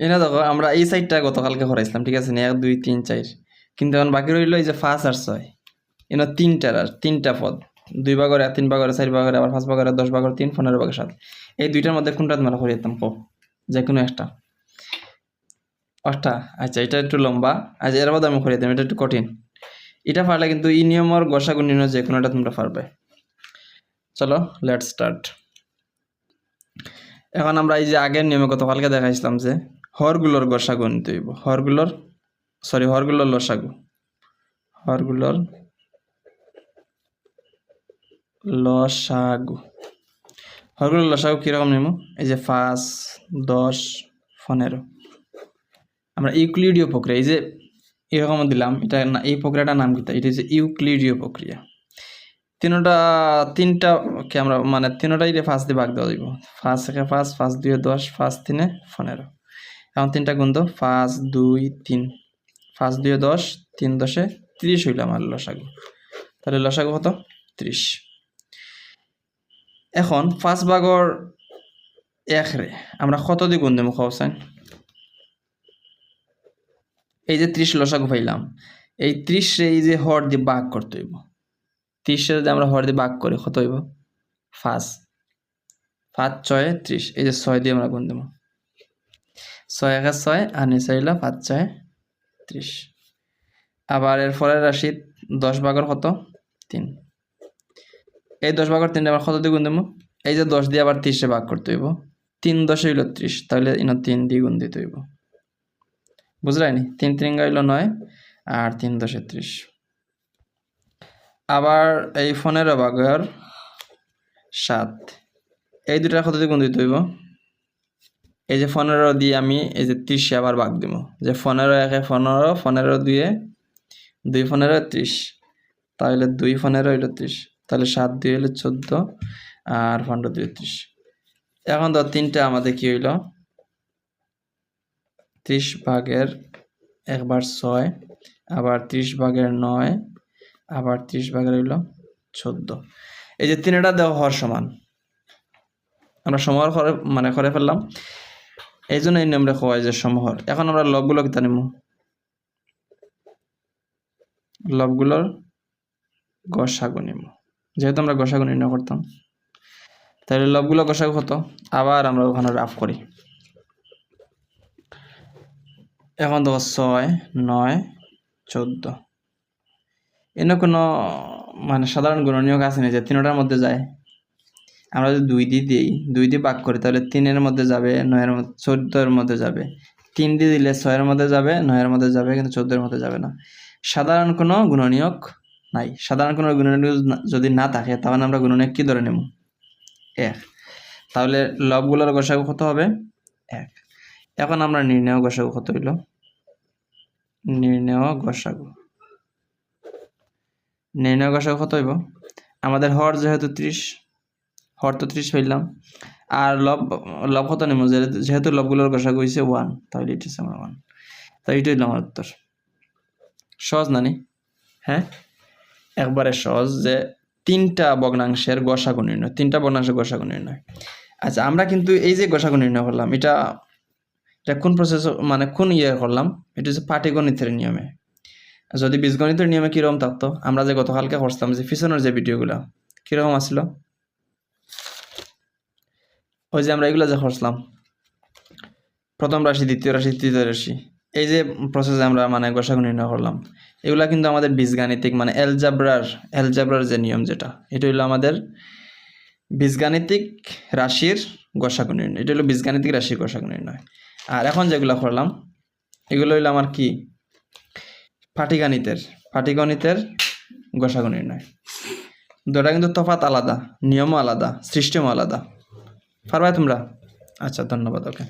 এনে দেখো, আমরা এই সাইডটা গতকালকে হরাইছিলাম, ঠিক আছে? এক, দুই, তিন, চার। কিন্তু এখন বাকি রইল এই যে পাঁচ আর ছয়। এনে তিনটার আর, তিনটা পদ। দুই ভাগরে তিন ভাগরে চার ভাগরে আবার পাঁচ ভাগরে দশ ভাগরে তিন, পনেরো ভাগের সাত। এই দুইটার মধ্যে কোনটা তোমরা করে দিতাম? কো যে কোনো একটা। অষ্টা আচ্ছা এটা একটু লম্বা। আচ্ছা এর মধ্যে আমি করে দিতাম এটা একটু কঠিন। এটা পারলে কিন্তু ই নিয়মর গসাগু নির্ণয় যে কোনোটা তোমরা পারবে। চলো লেট স্টার্ট এখন আমরা এই যে আগের নিয়মে গতকালকে দেখাইছিলাম যে হরগুলোর গসাগু নিতে হইব। হরগুলোর সরি হরগুলোর লসাগু। হরগুলোর লসাগু। হরগুলোর লসাগু কীরকম নেব? এই যে পাঁচ, দশ, পনেরো। আমরা ইউক্লিডীয় প্রক্রিয়া, এই যে এরকম দিলাম, এটা না- এই প্রক্রিয়াটার নাম কি এটা হচ্ছে ইউক্লিডীয় প্রক্রিয়া। তিনটা তিনটা কে আমরা মানে তিনটাই ফার্স্ট দিয়ে ভাগ দেওয়া দিব ফার্স্ট থেকে ফার্স্ট ফার্স্ট দুই দশ ফার্স্ট তিনে পনেরো। এখন তিনটা গুণ দাও পাঁচ, দুই, তিন। পাঁচ দুই দশ, তিন দশে ত্রিশ হইল আমার লসাগু। তাহলে লসাগু কত? ত্রিশ। এখন পাঁচ ভাগর এক রে, আমরা কত দিয়ে গুণ দেবো খাওয়াছেন এই যে ত্রিশ লসাগু পাইলাম, এই ত্রিশ রে এই যে হর দিয়ে বাঘ করতে হইব। ত্রিশের যদি আমরা হর দিয়ে বাঘ করি, কত হইব? পাঁচ। পাঁচ, ছয়, ত্রিশ। এই যে ছয় দিয়ে আমরা গুণ দেবো। ছয় একে ছয় আর নিচে পাঁচ ছয় ত্রিশ আবার এর পরের রাশি দশ ভাগর কত? তিন। এই দশ ভাগর তিনটা আবার কত দিয়ে গুণ দেবো? এই যে দশ দিয়ে আবার ত্রিশে ভাগ করতে হইব। তিন দশে হইল ত্রিশ তাহলে ইনো তিন দিয়ে গুণ দিতে হইব। বুঝলাইনি তিন তিন হইল নয়, আর তিন দশে ত্রিশ। আবার এই পনেরো ভাগের সাত। এই দুটা কত দিয়ে গুণ দিতে হইব? এই যে পনেরো দিয়ে আমি এই যে ত্রিশে আবার ভাগ দিব। যে পনেরো একে পনেরো পনেরো দুয়ে দুই পনেরো ত্রিশ। তাহলে দুই পনেরো হইল ত্রিশ। তাহলে সাত দুই হইল চোদ্দ আর পনেরো দুই ত্রিশ। এখন তো তিনটা আমাদের কি হইল? ত্রিশ ভাগের একবার ছয়, আবার ত্রিশ ভাগের নয়, আবার ত্রিশ ভাগের হইল চোদ্দ। এই যে তিনটা দেওয়া হওয়ার সমান। আমরা করে মানে করে ফেললাম। এই জন্য এই নিয়মটা খাওয়া যে সমহর। এখন আমরা লবগুলো কিতা নিব লবগুলোর গসাগু নিব যেহেতু আমরা গসাগু নির্ণয় করতাম। তাহলে লবগুলো গসাগু কত? আবার আমরা ওখানে রাফ করি। এখন তো ছয়, নয়, চোদ্দ। এনে কোনো মানে সাধারণ গুণনীয়ক আছে না যে তিনটার মধ্যে যায়? আমরা যদি দুই দিয়ে দিই, দুই দিয়ে ভাগ করি, তাহলে তিনের মধ্যে যাবে নয়ের মধ্যে, চোদ্দোর মধ্যে যাবে। তিন দিয়ে দিলে ছয়ের মধ্যে যাবে, নয়ের মধ্যে যাবে, কিন্তু চোদ্দোর মধ্যে যাবে না। সাধারণ কোনো গুণনীয়ক নাই। সাধারণ কোনো গুণনীয়ক যদি না থাকে, তাহলে আমরা গুণনীয়ক কী ধরে নেব? এক। তাহলে লবগুলোর গসাগু কত হবে? এক। এখন আমরা নির্ণয় গসাগু কত হইল? নির্ণয় গসাগু। নির্ণয় গসাগু কত হইব? আমাদের হর যেহেতু ত্রিশ হর ত্রিশ হইলাম আর লব লব কত নেব যেহেতু লবগুলোর গসাগু হয়েছে ওয়ান তাহলে এটা আমার ওয়ান তাই এটা হইল আমার উত্তর। সহজ নানি হ্যাঁ? একবারে সহজ যে, তিনটা ভগ্নাংশের গসাগু নির্ণয়, তিনটা ভগ্নাংশের গসাগু নির্ণয়। আচ্ছা আমরা কিন্তু এই যে গসাগু নির্ণয় করলাম, এটা এটা কোন প্রসেস মানে কোন ইয়ে করলাম? এটা হচ্ছে পাটিগণিতের নিয়মে। যদি বীজগণিতের নিয়মে কীরকম থাকতো? আমরা যে গতকালকে করতাম যে, পিছনের যে ভিডিওগুলো কীরকম আসছিল ওই যে আমরা এগুলো যে করছিলাম, প্রথম রাশি, দ্বিতীয় রাশি, তৃতীয় রাশি, এই যে প্রসেসে আমরা মানে গসাগু নির্ণয় করলাম, এগুলা কিন্তু আমাদের বীজগাণিতিক মানে এলজাব্রার এলজাব্রার যে নিয়ম যেটা, এটা হলো আমাদের বীজগাণিতিক রাশির গসাগু নির্ণয়, এটা হলো বীজগাণিতিক রাশির গসাগু নির্ণয়। আর এখন যেগুলো করলাম, এগুলো হইল আমার কি? পাটিগণিতের পাটিগণিতের গসাগু নির্ণয়। দুটা কিন্তু তফাৎ আলাদা, নিয়মও আলাদা সিস্টেমও আলাদা। পারবা তোমরা? আচ্ছা ধন্যবাদ ওকে।